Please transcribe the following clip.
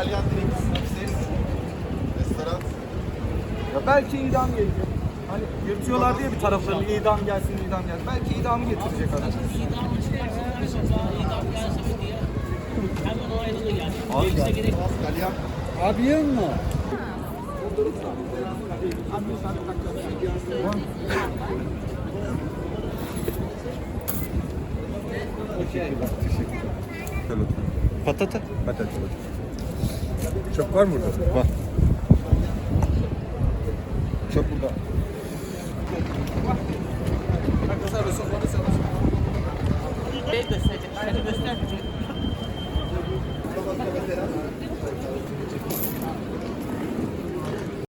İtalyan drinks, restoran. Ya belki idam gelecek. Hani yırtıyorlar diye bir taraflarını idam gelsin, idam gelsin. Belki idamı getirecek adam. Abi, İtalyan. Abi yiyor mu? Okey. Teşekkür ederim. Patata? Patata. Çöp var mı burada? Var. Çöp burada. Arkadaşlar sofranı sağlasın. Şey göster. Hadi göster.